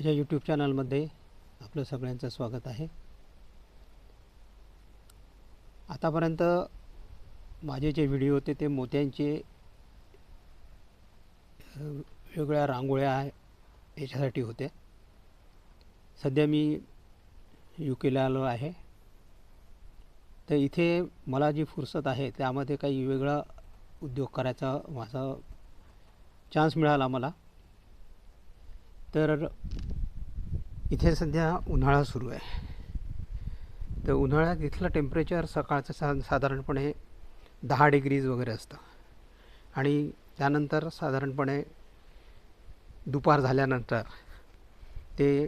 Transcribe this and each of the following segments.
माझ्या यूट्यूब चॅनलमध्ये आपलं सगळ्यांचं स्वागत आहे. आतापर्यंत माझे जे व्हिडिओ होते ते मोत्यांचे वेगवेगळ्या वेगळ्या रांगोळ्या याच्यासाठी होते सध्या मी यू केला आलो आहे. तर इथे मला जी फुरसत आहे त्यामध्ये काही वेगळा उद्योग करायचा माझा चान्स मिळाला मला. तर इथे सध्या उन्हाळा सुरू आहे. तर उन्हाळ्यात इथलं टेम्परेचर सकाळचं सा साधारणपणे दहा डिग्रीज वगैरे असतं. आणि त्यानंतर साधारणपणे दुपार झाल्यानंतर ते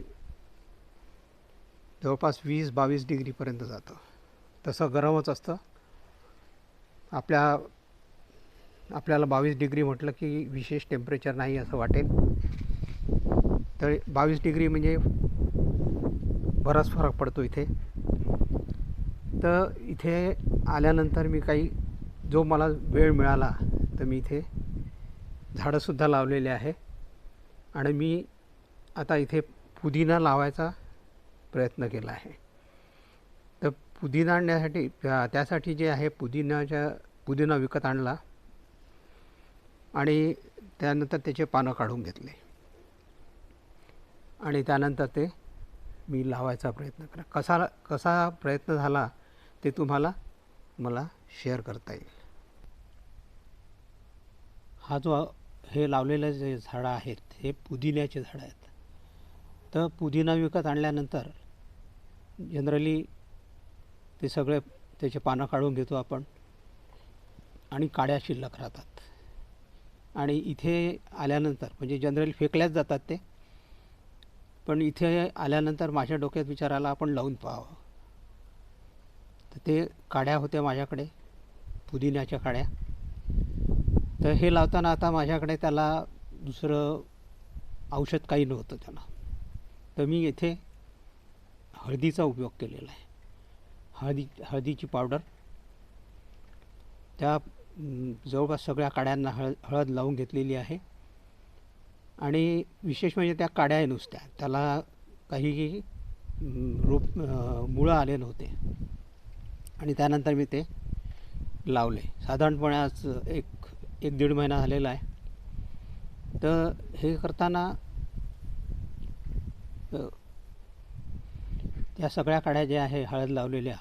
जवळपास वीस बावीस डिग्रीपर्यंत जातं. तसं गरमच असतं. आपल्या आपल्याला बावीस डिग्री म्हटलं की विशेष टेम्परेचर नाही असं वाटेल. तर बावीस डिग्री म्हणजे बराच फरक पडतो इथे. तर इथे आल्यानंतर मी काही जो मला वेळ मिळाला तर मी इथे झाडंसुद्धा लावलेले आहे. आणि मी आता इथे पुदिना लावायचा प्रयत्न केला आहे. तर पुदिना आणण्यासाठी त्या- त्यासाठी जे आहे पुदिनाच्या पुदिना विकत आणला. आणि त्यानंतर त्याचे पानं काढून घेतले. आणि त्यानंतर ते मी लावायचा प्रयत्न करा. कसा कसा प्रयत्न झाला ते तुम्हाला मला शेअर करता येईल. हा जो हे लावलेले जे झाडं आहेत हे पुदिन्याचे झाडं आहेत. तर पुदिना विकत आणल्यानंतर जनरली ते सगळे त्याचे पानं काढून घेतो आपण आणि काड्या शिल्लक राहतात. आणि इथे आल्यानंतर म्हणजे जनरली फेकल्याच जातात ते पण इथे आल्यानंतर माझ्या डोक्यात विचार आला आपण लावून पाहावं. तर ते काड्या होत्या माझ्याकडे पुदिन्याच्या काड्या. तर हे लावताना आता माझ्याकडे त्याला दुसरं औषध काही नव्हतं त्याला. तर मी इथे हळदीचा उपयोग केलेला आहे. हळदी हळदीची पावडर. त्या जवळपास सगळ्या काड्यांना हळ हळद लावून घेतलेली आहे. आणि विशेष म्हणजे त्या काड्या आहे नुसत्या. त्याला काही रोप मुळं आले नव्हते. आणि त्यानंतर मी ते लावले. साधारणपणे आज एक एक दीड महिना झालेला आहे. तर हे करताना त्या सगळ्या काड्या ज्या आहे हळद लावलेल्या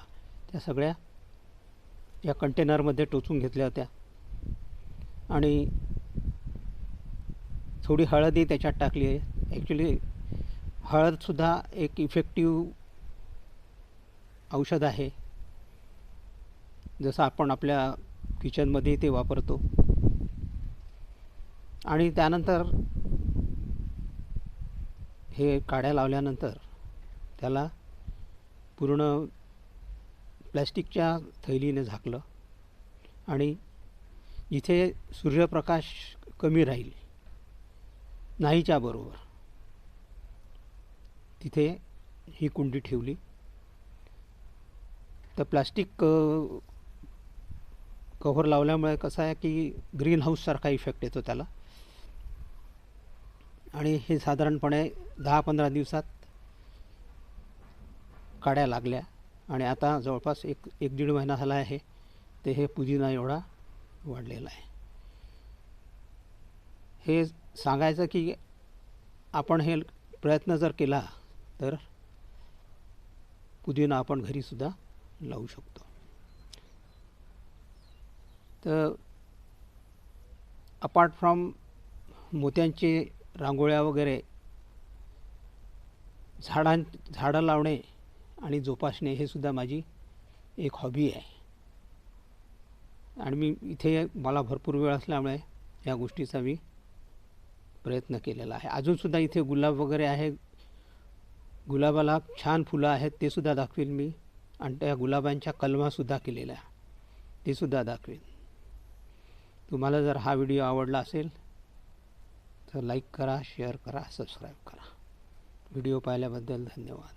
त्या सगळ्या या कंटेनरमध्ये टोचून घेतल्या होत्या. आणि थोडी हळदही त्याच्यात टाकली आहे. ॲक्च्युली हळदसुद्धा एक इफेक्टिव्ह औषध आहे. जसं आपण आपल्या किचनमध्ये ते वापरतो. आणि त्यानंतर हे काड्या लावल्यानंतर त्याला पूर्ण प्लॅस्टिकच्या थैलीने झाकलं. आणि जिथे सूर्यप्रकाश कमी राहील. नाहीच्या बरोबर. तिथे ही कुंडी ठेवली. तर प्लास्टिक कव्हर लावल्यामुळे कसं आहे की ग्रीन हाऊससारखा इफेक्ट येतो त्याला. आणि हे साधारणपणे दहा पंधरा दिवसात काड्या लागल्या. आणि आता जवळपास एक एक दीड महिना झाला आहे. ते हे पुदिना एवढा वाढलेला आहे. हे सांगायचं की आपण हे प्रयत्न जर केला तर पुदिना आपण घरीसुद्धा लावू शकतो. तर अपार्ट फ्रॉम मोत्यांचे रांगोळ्या वगैरे झाडां झाडं लावणे आणि जोपासणे हे सुद्धा माझी एक हॉबी आहे. आणि मी इथे मला भरपूर वेळ असल्यामुळे या गोष्टीचा मी प्रयत्न केलेला आहे. अजूनसुद्धा इथे गुलाब वगैरे आहे. गुलाबाला छान फुलं आहेत ते सुद्धा दाखवीन मी. आणि त्या गुलाबांच्या कलमासुद्धा केलेल्या ते सुद्धा दाखवीन. तुम्हाला जर हा व्हिडिओ आवडला असेल तर लाईक करा शेअर करा सबस्क्राईब करा. व्हिडिओ पाहिल्याबद्दल धन्यवाद.